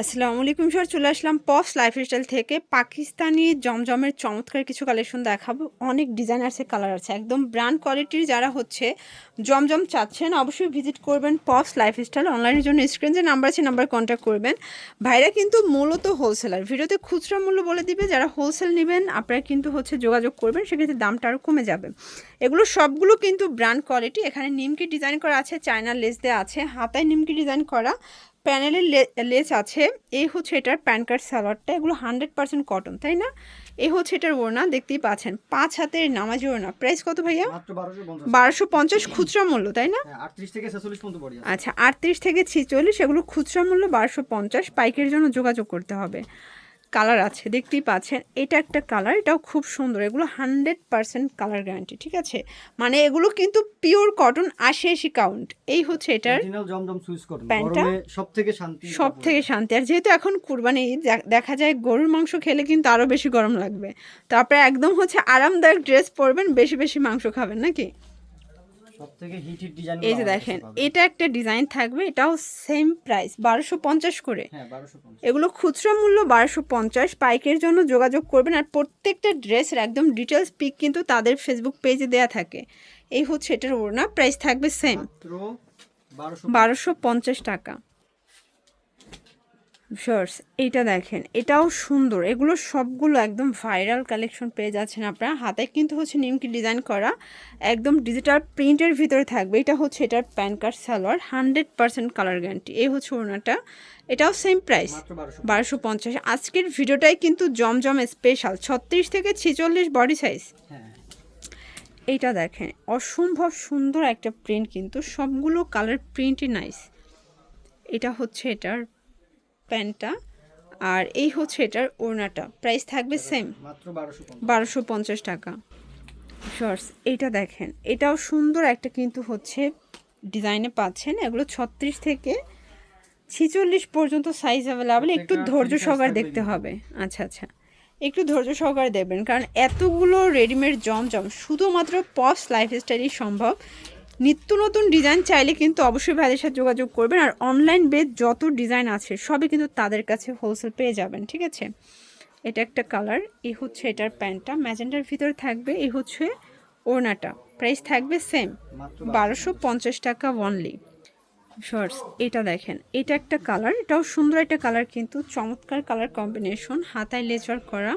আসসালামু আলাইকুম স্যার, চলে আসলাম পপস লাইফস্টাইল থেকে। পাকিস্তানি জমজমের চমৎকার কিছু কালেকশন দেখাবো। অনেক ডিজাইন আছে কালার আছে, একদম ব্র্যান্ড কোয়ালিটির যারা হচ্ছে জমজম চাচ্ছেন, অবশ্যই ভিজিট করবেন পপস লাইফস্টাইল অনলাইনের জন্য। স্ক্রিন যে নাম্বার আছে নাম্বার কন্ট্যাক্ট করবেন। ভাইরা কিন্তু মূলত হোলসেলার ভিডিওতে খুচরা মূল্য বলে দিবে, যারা হোলসেল নেবেন, আপনারা কিন্তু হচ্ছে যোগাযোগ করবেন, সেক্ষেত্রে দামটা আরও কমে যাবে। এগুলো সবগুলো কিন্তু ব্র্যান্ড কোয়ালিটি এখানে নিমকি ডিজাইন করা আছে, চায়না লেস দেওয়া আছে, হাতায় নিমকি ডিজাইন করা। প্যানেলের লেস আছে এই হচ্ছে এটার প্যান কার্ড সালোয়ারটা এগুলো হান্ড্রেড পার্সেন্ট কটন তাই না? এই হচ্ছে এটার ওড়না দেখতেই পাচ্ছেন পাঁচ হাতের নামাজি ওড়না প্রাইস কত ভাইয়া? বারোশো পঞ্চাশ। খুচরা মূল্য তাই না? আচ্ছা আটত্রিশ থেকে ছেচল্লিশ পর্যন্ত আচ্ছা আটত্রিশ থেকে ছিচল্লিশ এগুলো খুচরা মূল্য বারোশো পঞ্চাশ পাইকের জন্য যোগাযোগ করতে হবে। কালার আছে দেখতেই পাচ্ছেন। এটা একটা কালার এটাও খুব সুন্দর। এগুলো হান্ড্রেড পার্সেন্ট কালার গ্যারান্টি ঠিক আছে? মানে এগুলো কিন্তু পিওর কটন আশি আশি কাউন্ট। এই হচ্ছে এটার প্যান্টটা? সব থেকে শান্তি সব থেকে শান্তি। আর যেহেতু এখন কুরবানি দেখ- দেখা যায় গরুর মাংস খেলে কিন্তু আরও বেশি গরম লাগবে। তো আপনারা একদম হচ্ছে আরামদায়ক ড্রেস পরবেন বেশি বেশি মাংস খাবেন নাকি সব থেকে হিট হিট ডিজাইন এই যে দেখেন এটা একটা ডিজাইন থাকবে এটাও সেম প্রাইস বারোশো পঞ্চাশ করে। হ্যাঁ এগুলো খুচরো মূল্য বারোশো পঞ্চাশ পাইকের জন্য যোগাযোগ করবেন আর প্রত্যেকটা ড্রেসের একদম ডিটেলস পিক কিন্তু তাদের ফেসবুক পেজে দেয়া থাকে। এই হচ্ছে এটার ওড়না প্রাইস থাকবে সেম বারোশো পঞ্চাশ টাকা। শর্টস এইটা দেখেন এটাও সুন্দর। এগুলো সবগুলো একদম ভাইরাল কালেকশন পেয়ে যাচ্ছেন আপনারা। হাতে কিন্তু হচ্ছে নিমকি ডিজাইন করা একদম ডিজিটাল প্রিন্টের ভিতরে থাকবে। এটা হচ্ছে এটার pan card salwar hundred percent colour guarantee এই হচ্ছে ওনাটা এটাও সেম প্রাইস বারোশো বারোশো পঞ্চাশ। আজকের ভিডিওটাই কিন্তু জমজম স্পেশাল ছত্রিশ থেকে ছেচল্লিশ বডি সাইজ হ্যাঁ। এইটা দেখেন অসম্ভব সুন্দর একটা প্রিন্ট কিন্তু। সবগুলো কালার প্রিন্টই নাইস এটা হচ্ছে এটার প্যান্টটা আর এই হচ্ছে এটার ওড়নাটা। প্রাইস থাকবে সেম বারোশো পঞ্চাশ। টাকা। শর্টস এইটা দেখেন এটাও সুন্দর একটা কিন্তু হচ্ছে ডিজাইনে পাচ্ছেন। এগুলো ছত্রিশ থেকে ছিচল্লিশ পর্যন্ত সাইজ অ্যাভেলেবেল একটু ধৈর্য সহকারে দেখতে হবে। আচ্ছা আচ্ছা। একটু ধৈর্য সহকারে দেখবেন কারণ এতগুলো রেডিমেড জমজম শুধুমাত্র পস লাইফস্টাইলই সম্ভব। নিত্য নতুন ডিজাইন চাইলে কিন্তু অবশ্যই ভাইদের সাথে যোগাযোগ করবেন আর অনলাইন বেদ যত ডিজাইন আছে সবই কিন্তু তাদের কাছে হোলসেল পেয়ে যাবেন ঠিক আছে? এটা একটা কালার এই হচ্ছে এটার প্যান্টটা ম্যাজেন্ডার ভিতরে থাকবে এই হচ্ছে ওড়নাটা প্রাইস থাকবে সেম বারোশো পঞ্চাশ টাকা অনলি শর্টস এটা দেখেন এটা একটা কালার এটাও সুন্দর একটা কালার কিন্তু চমৎকার কালার কম্বিনেশন হাতায় লেচার করা।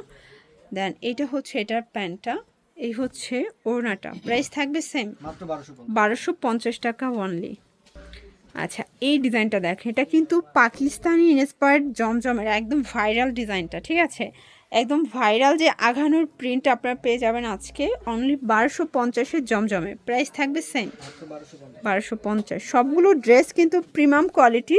দেন এটা হচ্ছে এটার প্যান্টটা এই হচ্ছে ওড়নাটা। প্রাইস থাকবে সেম মাত্র বারোশো পঞ্চাশ। টাকা অনলি আচ্ছা এই ডিজাইনটা দেখেন এটা কিন্তু পাকিস্তানি ইন্সপায়ার্ড জমজমের একদম ভাইরাল ডিজাইনটা ঠিক আছে? একদম ভাইরাল যে আঘানোর প্রিন্ট আপনারা পেয়ে যাবেন আজকে অনলি বারোশো পঞ্চাশের জমজমে। প্রাইস থাকবে সেম বারোশো পঞ্চাশ। সবগুলো ড্রেস কিন্তু premium quality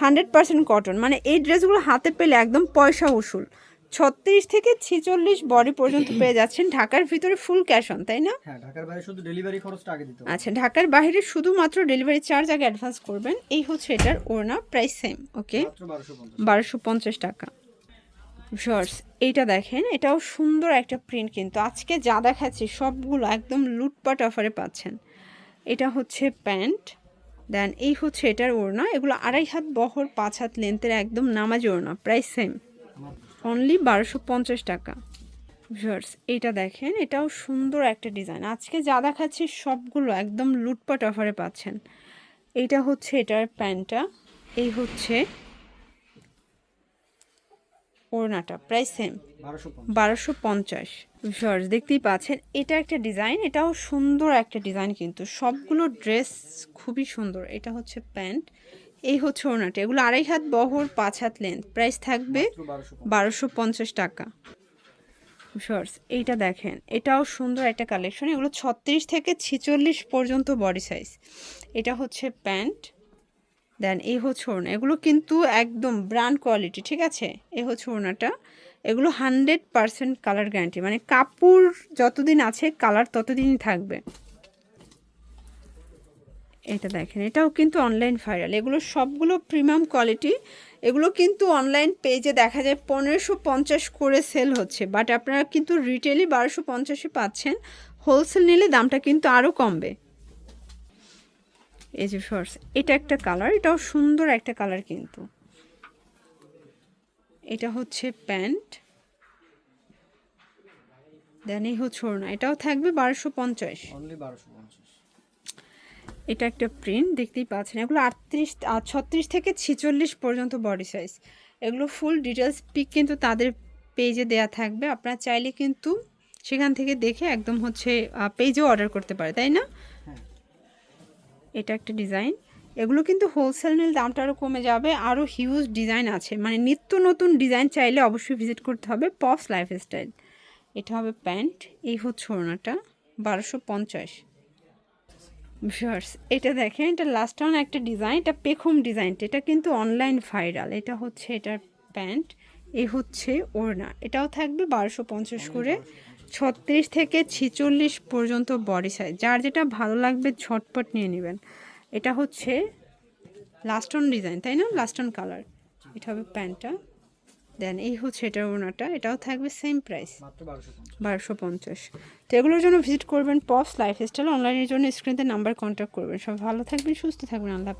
hundred percent cotton মানে এই ড্রেসগুলো হাতে পেলে একদম পয়সা উসুল। ছত্রিশ থেকে ছিচল্লিশ বডি পর্যন্ত পেয়ে যাচ্ছেন। ঢাকার ভিতরে ফুল ক্যাশ অন তাই না? হ্যাঁ ঢাকার বাইরে শুধু ডেলিভারি খরচটা আগে দিতে হবে। আচ্ছা ঢাকার বাইরে শুধুমাত্র ডেলিভারি চার্জ আগে অ্যাডভান্স করবেন। এই হচ্ছে এটার ওড়না প্রাইস সেম ওকে মাত্র বারোশো পঞ্চাশ বারোশো পঞ্চাশ টাকা। শর্টস এইটা দেখেন এটাও সুন্দর একটা প্রিন্ট কিন্তু। আজকে যা দেখাচ্ছি সবগুলো একদম লুটপাট অফারে পাচ্ছেন। এটা হচ্ছে প্যান্ট দেন এই হচ্ছে এটার ওড়না। এগুলো আড়াই হাত বহর পাঁচ হাত লেন্থের একদম নামাজি ওড়না প্রাইস সেম অনলি বারোশো পঞ্চাশ টাকা। ভিউয়ার্স এটা দেখেন এটাও সুন্দর একটা ডিজাইন। আজকে যা দেখাচ্ছি সবগুলো একদম লুটপাট অফারে পাচ্ছেন। এইটা হচ্ছে এটার প্যান্টটা এই হচ্ছে ওড়নাটা প্রাইস সেম। বারোশো পঞ্চাশ। বারোশো পঞ্চাশ। ভিউয়ার্স দেখতেই পাচ্ছেন এটা একটা ডিজাইন এটাও সুন্দর একটা ডিজাইন কিন্তু। সবগুলো ড্রেস খুবই সুন্দর। এটা হচ্ছে প্যান্ট এই হচ্ছে ওড়নাটা। এগুলো আড়াই হাত বহর পাঁচ হাত লেন্থ প্রাইস থাকবে বারোশো পঞ্চাশ। টাকা। শর্টস এইটা দেখেন। এটাও সুন্দর একটা কালেকশন এগুলো ছত্রিশ থেকে ছিচল্লিশ পর্যন্ত বডি সাইজ এটা হচ্ছে প্যান্ট। দেন এই হচ্ছে ওড়না। এগুলো কিন্তু একদম ব্র্যান্ড কোয়ালিটি ঠিক আছে? এই হচ্ছে ওড়নাটা। এগুলো হান্ড্রেড পারসেন্ট কালার গ্যারান্টি মানে কাপড় যতদিন আছে কালার ততদিনই থাকবে। এটা দেখেন, এটাও কিন্তু অনলাইন ভাইরাল এগুলো সবগুলো প্রিমিয়াম কোয়ালিটি এগুলো কিন্তু অনলাইন পেজে দেখা যায় পনেরোশো পঞ্চাশ করে সেল হচ্ছে। বাট আপনারা কিন্তু রিটেলই বারোশো পঞ্চাশে পাচ্ছেন। হোলসেল নিলে দামটা কিন্তু আরও কমবে। এই যে ফার্স এটা একটা কালার এটাও সুন্দর একটা কালার কিন্তু। এটা হচ্ছে প্যান্ট। দেন এই হচ্ছে ওড়না, এটাও থাকবে বারোশো পঞ্চাশ। এটা একটা প্রিন্ট দেখতেই পাচ্ছেন। এগুলো আটত্রিশ ছত্রিশ থেকে ছিচল্লিশ পর্যন্ত বডি সাইজ এগুলো ফুল ডিটেলস পিক কিন্তু তাদের পেজে দেয়া থাকবে। আপনারা চাইলে কিন্তু সেখান থেকে দেখে একদম হচ্ছে পেজেও অর্ডার করতে পারে তাই না? হ্যাঁ। এটা একটা ডিজাইন এগুলো কিন্তু হোলসেল নিলে দামটা আরও কমে যাবে। আরও হিউজ ডিজাইন আছে। মানে নিত্য নতুন ডিজাইন চাইলে অবশ্যই ভিজিট করতে হবে পপস লাইফস্টাইল এটা হবে প্যান্ট। এই হচ্ছে ওড়নাটা। বারোশো পঞ্চাশ। ভিউয়ার্স এটা দেখেন এটা লাস্ট অন একটা ডিজাইন এটা পেখম ডিজাইনটা এটা কিন্তু অনলাইন ভাইরাল এটা হচ্ছে এটার প্যান্ট এ হচ্ছে ওড়না এটাও থাকবে বারোশো পঞ্চাশ করে ছত্রিশ থেকে ছিচল্লিশ পর্যন্ত বডি সাইজ যার যেটা ভালো লাগবে ঝটপট নিয়ে নেবেন। এটা হচ্ছে লাস্ট অন ডিজাইন তাই না? লাস্ট অন কালার এটা হবে প্যান্টটা দেন এই হচ্ছে এটার ওনারটা এটাও থাকবে সেম প্রাইস বারোশো পঞ্চাশ। তো এগুলোর জন্য ভিজিট করবেন পপস লাইফস্টাইল অনলাইনের জন্য স্ক্রিনতে নাম্বার কন্ট্যাক্ট করবেন। সব ভালো থাকবেন সুস্থ থাকবেন আল্লাহ